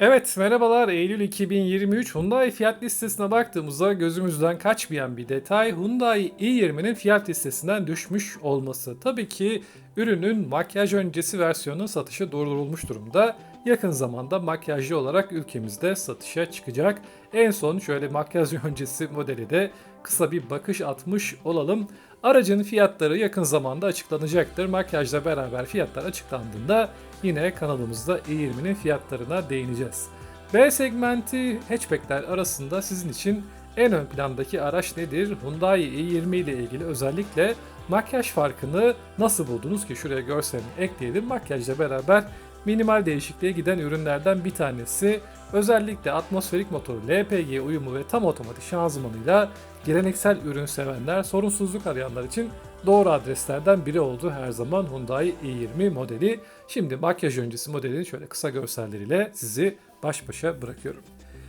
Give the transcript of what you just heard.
Evet merhabalar Eylül 2023 Hyundai fiyat listesine baktığımızda gözümüzden kaçmayan bir detay Hyundai i20'nin fiyat listesinden düşmüş olması. Tabii ki ürünün makyaj öncesi versiyonu satışı durdurulmuş durumda. Yakın zamanda makyajlı olarak ülkemizde satışa çıkacak. En son şöyle makyaj öncesi modeli de kısa bir bakış atmış olalım. Aracın fiyatları yakın zamanda açıklanacaktır. Makyajla beraber fiyatlar açıklandığında yine kanalımızda i20'nin fiyatlarına değineceğiz. B segmenti hatchbackler arasında sizin için en ön plandaki araç nedir? Hyundai i20 ile ilgili özellikle makyaj farkını nasıl buldunuz ki şuraya görselini ekleyelim. Makyajla beraber minimal değişikliğe giden ürünlerden bir tanesi. Özellikle atmosferik motoru, LPG uyumu ve tam otomatik şanzımanıyla geleneksel ürün sevenler, sorunsuzluk arayanlar için doğru adreslerden biri oldu her zaman Hyundai i20 modeli. Şimdi makyaj öncesi modelin şöyle kısa görselleriyle sizi baş başa bırakıyorum.